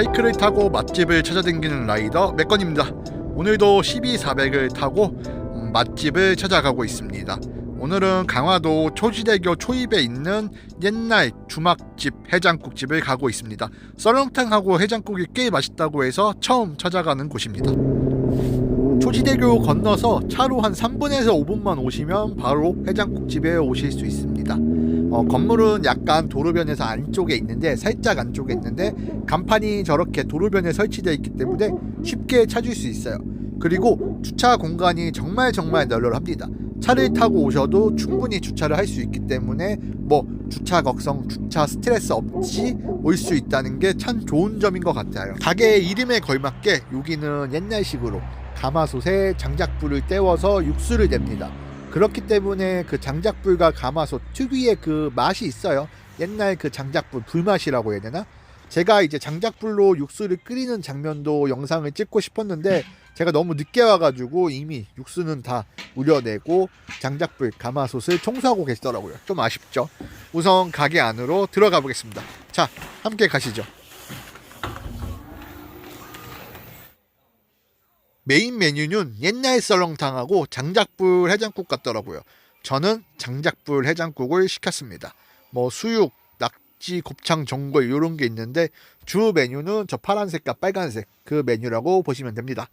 바이크를 타고 맛집을 찾아다니는 라이더 맥건입니다. 오늘도 12400을 타고 음, 맛집을 찾아가고 있습니다. 오늘은 강화도 초지대교 초입에 있는 옛날 주막집 해장국집을 가고 있습니다. 썰렁탕하고 해장국이 꽤 맛있다고 해서 처음 찾아가는 곳입니다. 초지대교 건너서 차로 한 3분에서 5분만 오시면 바로 해장국집에 오실 수 있습니다. 어, 건물은 약간 도로변에서 안쪽에 있는데 살짝 안쪽에 있는데 간판이 저렇게 도로변에 설치되어 있기 때문에 쉽게 찾을 수 있어요. 그리고 주차 공간이 정말 정말 널널합니다. 차를 타고 오셔도 충분히 주차를 할 수 있기 때문에 뭐 주차 걱정, 주차 스트레스 없이 올 수 있다는 게 참 좋은 점인 것 같아요. 가게 이름에 걸맞게 여기는 옛날식으로 가마솥에 장작불을 떼워서 육수를 냅니다. 그렇기 때문에 그 장작불과 가마솥 특유의 그 맛이 있어요. 옛날 그 장작불 불맛이라고 해야 되나? 제가 이제 장작불로 육수를 끓이는 장면도 영상을 찍고 싶었는데 제가 너무 늦게 와가지고 이미 육수는 다 우려내고 장작불 가마솥을 청소하고 계시더라고요. 좀 아쉽죠. 우선 가게 안으로 들어가 보겠습니다. 자, 함께 가시죠. 메인 메뉴는 옛날 썰렁탕하고 장작불 해장국 같더라고요. 저는 장작불 해장국을 시켰습니다. 뭐 수육, 낙지, 곱창, 전골 이런 게 있는데 주 메뉴는 저 파란색과 빨간색 그 메뉴라고 보시면 됩니다.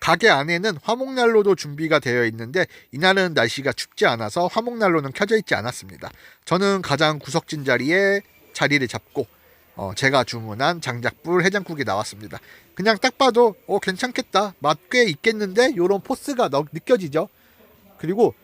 가게 안에는 화목난로도 준비가 되어 있는데 이날은 날씨가 춥지 않아서 화목난로는 켜져 있지 않았습니다. 저는 가장 구석진 자리에 자리를 잡고 어, 제가 주문한 장작불 해장국이 나왔습니다. 그냥 딱 봐도 어, 괜찮겠다. 맛 꽤 있겠는데 이런 포스가 너- 느껴지죠. 그리고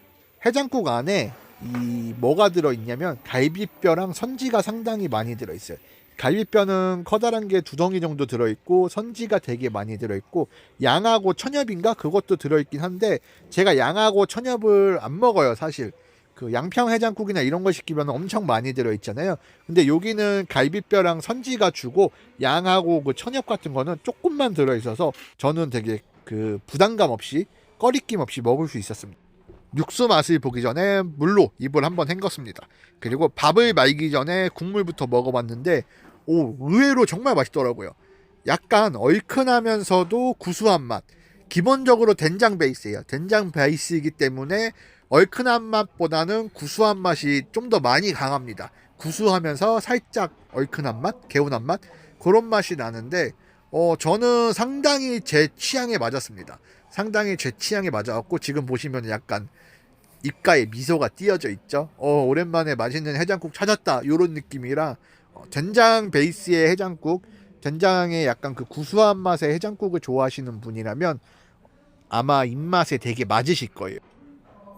해장국 안에 이 뭐가 들어 있냐면 갈비뼈랑 선지가 상당히 많이 들어 있어요. 갈비뼈는 커다란 게 두 덩이 정도 들어 있고 선지가 되게 많이 들어 있고 양하고 천엽인가 그것도 들어 있긴 한데 제가 양하고 천엽을 안 먹어요, 사실. 그 양평 해장국이나 이런 거 시키면 엄청 많이 들어 있잖아요. 근데 여기는 갈비뼈랑 선지가 주고 양하고 그 천엽 같은 거는 조금만 들어 있어서 저는 되게 그 부담감 없이 꺼리낌 없이 먹을 수 있었습니다. 육수 맛을 보기 전에 물로 입을 한번 헹궜습니다. 그리고 밥을 말기 전에 국물부터 먹어봤는데 오 의외로 정말 맛있더라고요. 약간 얼큰하면서도 구수한 맛. 기본적으로 된장 베이스예요. 된장 베이스이기 때문에 얼큰한 맛보다는 구수한 맛이 좀 더 많이 강합니다. 구수하면서 살짝 얼큰한 맛, 개운한 맛 그런 맛이 나는데 어 저는 상당히 제 취향에 맞았습니다. 상당히 제 취향에 맞아갖고 지금 보시면 약간 입가에 미소가 띄어져 있죠. 어 오랜만에 맛있는 해장국 찾았다 이런 느낌이라 어, 된장 베이스의 해장국, 된장의 약간 그 구수한 맛의 해장국을 좋아하시는 분이라면 아마 입맛에 되게 맞으실 거예요.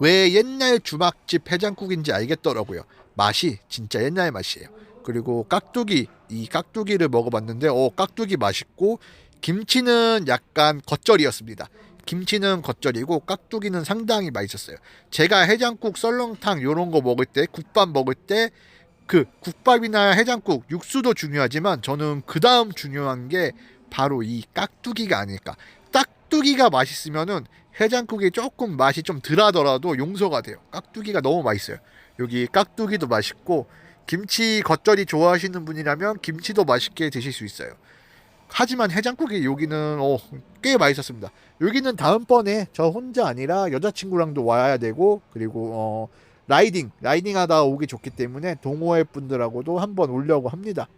왜 옛날 주막집 해장국인지 알겠더라고요. 맛이 진짜 옛날 맛이에요. 그리고 깍두기 이 깍두기를 먹어봤는데 어 깍두기 맛있고 김치는 약간 겉절이었습니다. 김치는 겉절이고 깍두기는 상당히 맛있었어요. 제가 해장국, 썰렁탕 이런 거 먹을 때 국밥 먹을 때 그 국밥이나 해장국 육수도 중요하지만 저는 그 다음 중요한 게 바로 이 깍두기가 아닐까. 깍두기가 맛있으면은 해장국이 조금 맛이 좀 덜하더라도 용서가 돼요. 깍두기가 너무 맛있어요. 여기 깍두기도 맛있고 김치 겉절이 좋아하시는 분이라면 김치도 맛있게 드실 수 있어요. 하지만 해장국이 여기는 어, 꽤 맛있었습니다. 여기는 다음번에 저 혼자 아니라 여자친구랑도 와야 되고 그리고 어, 라이딩 라이딩 하다 오기 좋기 때문에 동호회 분들하고도 한번 오려고 합니다.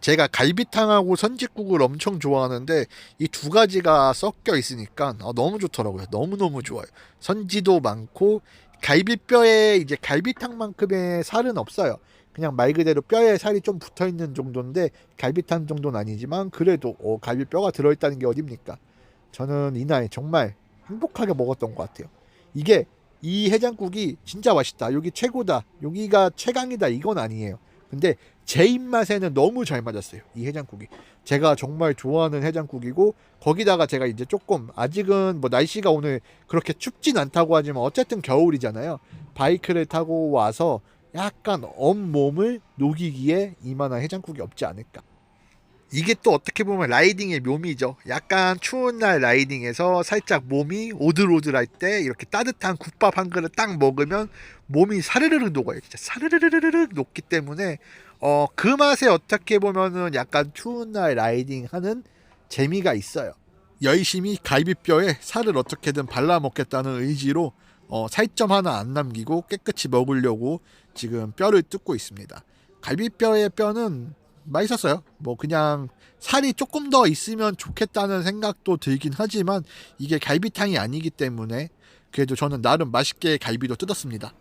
제가 갈비탕하고 선짓국을 엄청 좋아하는데 이 두 가지가 섞여 있으니까 어, 너무 좋더라고요. 너무 너무 좋아요. 선지도 많고 갈비뼈에 이제 갈비탕만큼의 살은 없어요. 그냥 말 그대로 뼈에 살이 좀 붙어 있는 정도인데 갈비탕 정도는 아니지만 그래도 어, 갈비뼈가 들어 있다는 게 어딥니까? 저는 이날 정말 행복하게 먹었던 것 같아요. 이게 이 해장국이 진짜 맛있다. 여기 최고다. 여기가 최강이다. 이건 아니에요. 근데 제 입맛에는 너무 잘 맞았어요. 이 해장국이. 제가 정말 좋아하는 해장국이고 거기다가 제가 이제 조금 아직은 뭐 날씨가 오늘 그렇게 춥진 않다고 하지만 어쨌든 겨울이잖아요. 바이크를 타고 와서 약간 온몸을 녹이기에 이만한 해장국이 없지 않을까. 이게 또 어떻게 보면 라이딩의 묘미죠. 약간 추운 날 라이딩에서 살짝 몸이 오들오들할 때 이렇게 따뜻한 국밥 한 그릇 딱 먹으면 몸이 사르르르 녹아요. 진짜 사르르르르 녹기 때문에 어, 그 맛에 어떻게 보면은 약간 추운 날 라이딩 하는 재미가 있어요. 열심히 갈비뼈에 살을 어떻게든 발라 먹겠다는 의지로 어, 살점 하나 안 남기고 깨끗이 먹으려고 지금 뼈를 뜯고 있습니다. 갈비뼈의 뼈는 맛있었어요. 뭐 그냥 살이 조금 더 있으면 좋겠다는 생각도 들긴 하지만 이게 갈비탕이 아니기 때문에 그래도 저는 나름 맛있게 갈비도 뜯었습니다.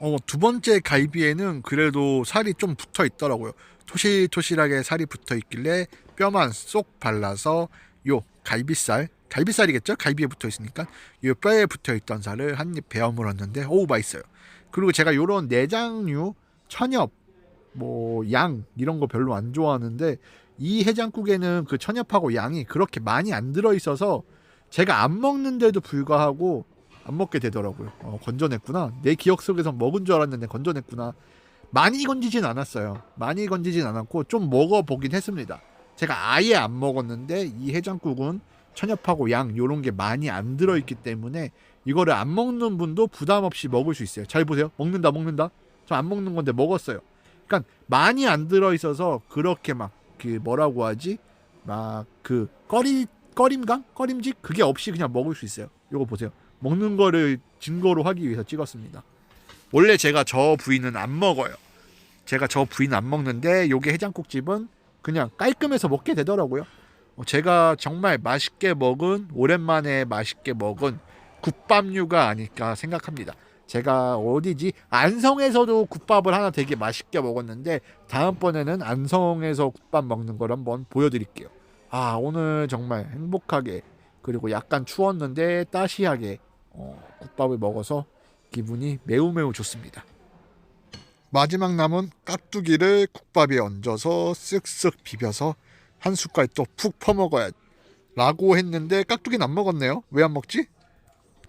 어, 두 번째 갈비에는 그래도 살이 좀 붙어 있더라고요. 토실토실하게 살이 붙어 있길래 뼈만 쏙 발라서 요 갈비살, 갈비살이겠죠? 갈비에 붙어 있으니까 요 뼈에 붙어 있던 살을 한 입 베어 물었는데 오 맛있어요. 그리고 제가 요런 내장류, 천엽, 뭐 양 이런 거 별로 안 좋아하는데 이 해장국에는 그 천엽하고 양이 그렇게 많이 안 들어 있어서 제가 안 먹는데도 불구하고 안 먹게 되더라고요. 어, 건져냈구나. 내 기억 속에서 먹은 줄 알았는데 건져냈구나. 많이 건지진 않았어요. 많이 건지진 않았고 좀 먹어보긴 했습니다. 제가 아예 안 먹었는데 이 해장국은 천엽하고 양 요런 게 많이 안 들어있기 때문에 이거를 안 먹는 분도 부담 없이 먹을 수 있어요. 잘 보세요. 먹는다 먹는다. 저 안 먹는 건데 먹었어요. 그러니까 많이 안 들어있어서 그렇게 막 그 뭐라고 하지? 막 그 꺼리 꺼림감? 꺼림직? 그게 없이 그냥 먹을 수 있어요. 요거 보세요. 먹는 거를 증거로 하기 위해서 찍었습니다. 원래 제가 저 부위는 안 먹어요. 제가 저 부위는 안 먹는데 요게 해장국집은 그냥 깔끔해서 먹게 되더라고요. 어, 제가 정말 맛있게 먹은 오랜만에 맛있게 먹은 국밥류가 아닐까 생각합니다. 제가 어디지 안성에서도 국밥을 하나 되게 맛있게 먹었는데 다음번에는 안성에서 국밥 먹는 걸 한번 보여드릴게요. 아 오늘 정말 행복하게 그리고 약간 추웠는데 따시하게 어, 국밥을 먹어서 기분이 매우 매우 좋습니다. 마지막 남은 깍두기를 국밥에 얹어서 쓱쓱 비벼서 한 숟갈 또 푹 퍼먹어야 라고 했는데 깍두기는 안 먹었네요. 왜 안 먹지?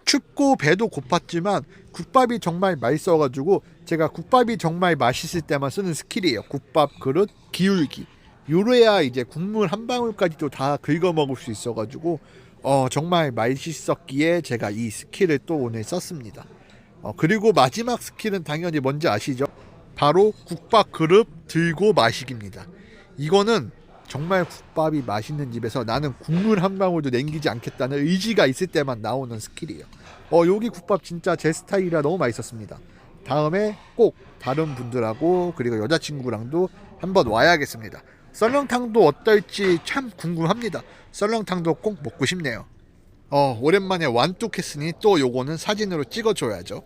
춥고 배도 고팠지만 국밥이 정말 맛있어가지고 제가 국밥이 정말 맛있을 때만 쓰는 스킬이에요. 국밥 그릇 기울기. 요래야 이제 국물 한 방울까지도 다 긁어 먹을 수 있어가지고 어 정말 맛있었기에 제가 이 스킬을 또 오늘 썼습니다. 어, 그리고 마지막 스킬은 당연히 뭔지 아시죠? 바로 국밥 그릇 들고 마시기입니다. 이거는 정말 국밥이 맛있는 집에서 나는 국물 한 방울도 남기지 않겠다는 의지가 있을 때만 나오는 스킬이에요. 어 여기 국밥 진짜 제 스타일이라 너무 맛있었습니다. 다음에 꼭 다른 분들하고 그리고 여자친구랑도 한번 와야겠습니다. 썰렁탕도 어떨지 참 궁금합니다. 썰렁탕도 꼭 먹고 싶네요. 어 오랜만에 완뚝했으니 또 요거는 사진으로 찍어줘야죠.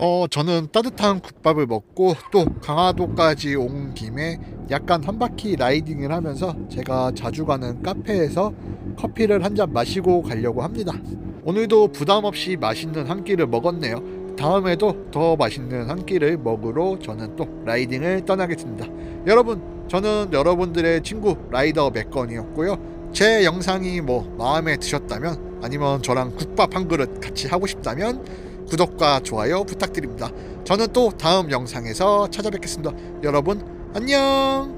어 저는 따뜻한 국밥을 먹고 또 강화도까지 온 김에 약간 한 바퀴 라이딩을 하면서 제가 자주 가는 카페에서 커피를 한 잔 마시고 가려고 합니다. 오늘도 부담 없이 맛있는 한 끼를 먹었네요. 다음에도 더 맛있는 한 끼를 먹으러 저는 또 라이딩을 떠나겠습니다. 여러분, 저는 여러분들의 친구 라이더 맥건이었고요. 제 영상이 뭐 마음에 드셨다면 아니면 저랑 국밥 한 그릇 같이 하고 싶다면 구독과 좋아요 부탁드립니다. 저는 또 다음 영상에서 찾아뵙겠습니다. 여러분 안녕.